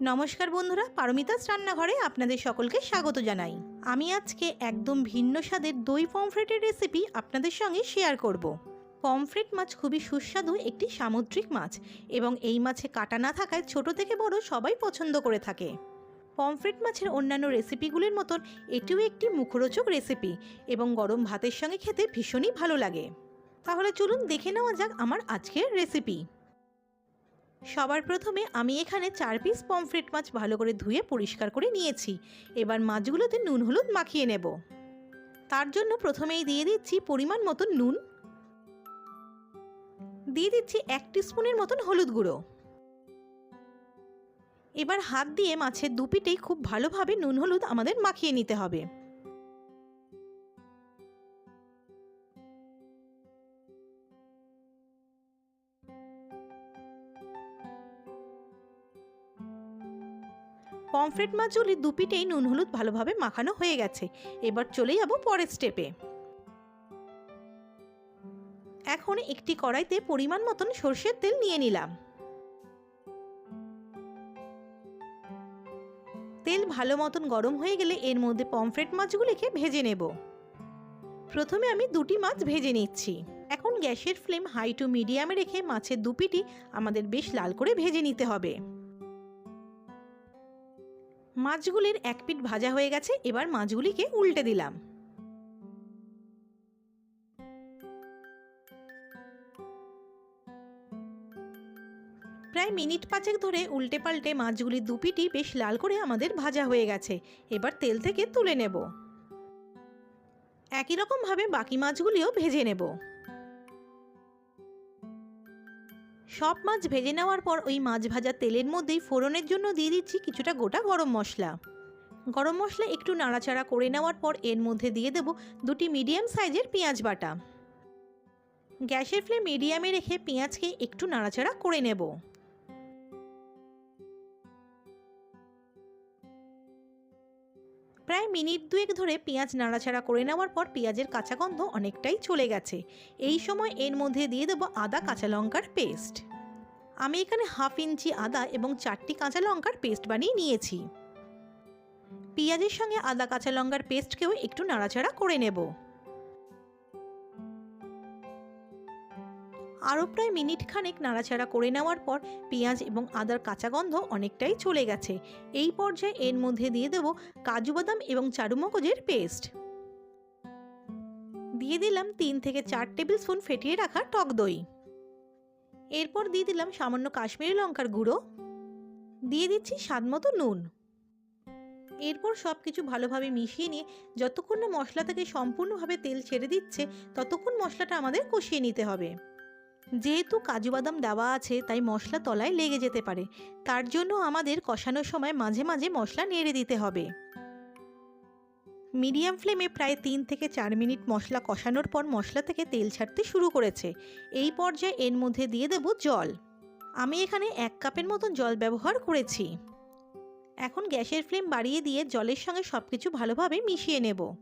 নমস্কার বন্ধুরা, পারমিতাস রান্নাঘরে আপনাদের সকলকে স্বাগত জানাই। আমি আজকে একদম ভিন্ন স্বাদের দই পমফ্রেটের রেসিপি আপনাদের সঙ্গে শেয়ার করব। পমফ্রেট মাছ খুবই সুস্বাদু একটি সামুদ্রিক মাছ এবং এই মাছে কাটা না থাকায় ছোট থেকে বড় সবাই পছন্দ করে থাকে। পমফ্রেট মাছের অন্যান্য রেসিপিগুলির মতন এটিও একটি মুখরোচক রেসিপি এবং গরম ভাতের সঙ্গে খেতে ভীষণই ভালো লাগে। তাহলে চলুন দেখে নেওয়া যাক আমার আজকের রেসিপি সবার প্রথমে আমি এখানে চার পিস পমফ্রেট মাছ ভালো করে ধুয়ে পরিষ্কার করে নিয়েছি। এবার মাছগুলোতে নুন হলুদ মাখিয়ে নেব। তার জন্য প্রথমেই দিয়ে দিচ্ছি পরিমাণ মতন নুন। দিয়ে দিচ্ছি এক স্পুনের মতন হলুদ গুঁড়ো। এবার হাত দিয়ে মাছের দুপিটেই খুব ভালোভাবে নুন হলুদ আমাদের মাখিয়ে নিতে হবে। পমফ্রেট মাছগুলি দুপিটেই নুন, হলুদ ভালোভাবে মাখানো হয়ে গেছে। এবার চলে যাব পরের স্টেপে এখন একটি কড়াইতে পরিমাণ মতন সর্ষের তেল নিয়ে নিলাম। তেল ভালো মতন গরম হয়ে গেলে এর মধ্যে পমফ্রেট মাছগুলিকে ভেজে নেব। প্রথমে আমি দুটি মাছ ভেজে নিচ্ছি। এখন গ্যাসের ফ্লেম হাই টু মিডিয়ামে রেখে মাছের দুপিটি আমাদের বেশ লাল করে ভেজে নিতে হবে। মাছগুলির এক পিঠ ভাজা হয়ে গেছে, এবার মাছগুলিকে উল্টে দিলাম। প্রায় মিনিট পাঁচেক ধরে উল্টে পাল্টে মাছগুলির দুপিটি বেশ লাল করে আমাদের ভাজা হয়ে গেছে। এবার তেল থেকে তুলে নেব। একই রকমভাবে বাকি মাছগুলিও ভেজে নেব। সব মাছ ভেজে নেওয়ার পর ওই মাছ ভাজা তেলের মধ্যেই ফোড়নের জন্য দিয়ে দিচ্ছি কিছুটা গোটা গরম মশলা। গরম মশলা একটু নাড়াচাড়া করে নেওয়ার পর এর মধ্যে দিয়ে দেব দুটি মিডিয়াম সাইজের পেঁয়াজ বাটা। গ্যাসের ফ্লেম মিডিয়ামে রেখে পেঁয়াজকে একটু নাড়াচাড়া করে নেব। মিনিট দুয়েক ধরে পেঁয়াজ নাড়াচাড়া করে নেওয়ার পর পেঁয়াজের কাঁচা গন্ধ অনেকটাই চলে গেছে। এই সময় এর মধ্যে দিয়ে দেবো আদা কাঁচা লঙ্কার পেস্ট। আমি এখানে হাফ ইঞ্চি আদা এবং চারটি কাঁচা লঙ্কার পেস্ট বানিয়ে নিয়েছি। পেঁয়াজের সঙ্গে আদা কাঁচা লঙ্কার পেস্টকেও একটু নাড়াচাড়া করে নেব। আরও প্রায় মিনিট খানেক নাড়াচাড়া করে নেওয়ার পর পেঁয়াজ এবং আদার কাঁচা গন্ধ অনেকটাই চলে গেছে। এই পর্যায়ে এর মধ্যে দিয়ে দেব কাজু বাদাম এবং চারুমগজের পেস্ট। দিয়ে দিলাম তিন থেকে চার টেবিল স্পুন ফেটিয়ে রাখা টক দই। এরপর দিয়ে দিলাম সামান্য কাশ্মীরি লঙ্কার গুঁড়ো। দিয়ে দিচ্ছি স্বাদমতো নুন। এরপর সব কিছু ভালোভাবে মিশিয়ে নিয়ে যতক্ষণ না মশলা থেকে সম্পূর্ণভাবে তেল ছেড়ে দিচ্ছে, ততক্ষণ মশলাটা আমাদের কষিয়ে নিতে হবে। যেহেতু কাজু বাদাম দেওয়া আছে, তাই মশলা তলায় লেগে যেতে পারে। তার জন্য আমাদের কষানোর সময় মাঝে মাঝে মশলা নেড়ে দিতে হবে। মিডিয়াম ফ্লেমে প্রায় তিন থেকে চার মিনিট মশলা কষানোর পর মশলা থেকে তেল ছাড়তে শুরু করেছে। এই পর্যায়ে এর মধ্যে দিয়ে দেব জল। আমি এখানে এক কাপের মতন জল ব্যবহার করেছি। এখন গ্যাসের ফ্লেম বাড়িয়ে দিয়ে জলের সঙ্গে সব কিছু ভালোভাবে মিশিয়ে নেব।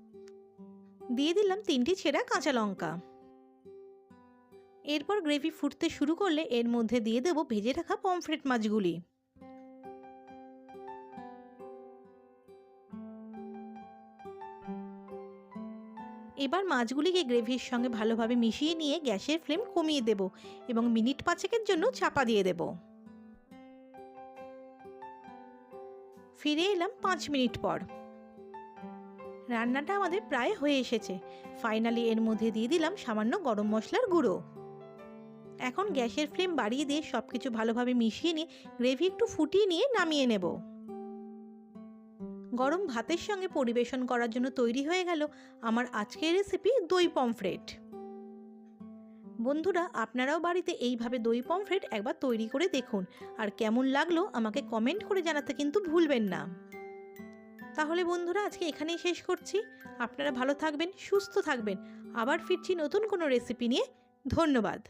দিয়ে দিলাম তিনটি ছেঁড়া কাঁচা লঙ্কা। এরপর গ্রেভি ফুটতে শুরু করলে এর মধ্যে দিয়ে দেবো ভেজে রাখা পমফ্রেট মাছগুলি। এবার মাছগুলিকে গ্রেভির সঙ্গে ভালোভাবে মিশিয়ে নিয়ে গ্যাসের ফ্লেম কমিয়ে দেব এবং মিনিট পাঁচেকের জন্য চাপা দিয়ে দেব। ফিরে এলাম পাঁচ মিনিট পর। রান্নাটা আমাদের প্রায় হয়ে এসেছে। ফাইনালি এর মধ্যে দিয়ে দিলাম সামান্য গরম মশলার গুঁড়ো। এখন গ্যাসের ফ্লেম বাড়িয়ে দিয়ে সব কিছু ভালোভাবে মিশিয়ে নিয়ে, গ্রেভি একটু ফুটিয়ে নিয়ে নামিয়ে নেব। গরম ভাতের সঙ্গে পরিবেশন করার জন্য তৈরি হয়ে গেল আমার আজকের রেসিপি দই পমফ্রেট বন্ধুরা, আপনারাও বাড়িতে এইভাবে দই পমফ্রেট একবার তৈরি করে দেখুন আর কেমন লাগল আমাকে কমেন্ট করে জানাতে কিন্তু ভুলবেন না। তাহলে বন্ধুরা, আজকে এখানেই শেষ করছি। আপনারা ভালো থাকবেন, সুস্থ থাকবেন। আবার ফিরছি নতুন কোনো রেসিপি নিয়ে। ধন্যবাদ।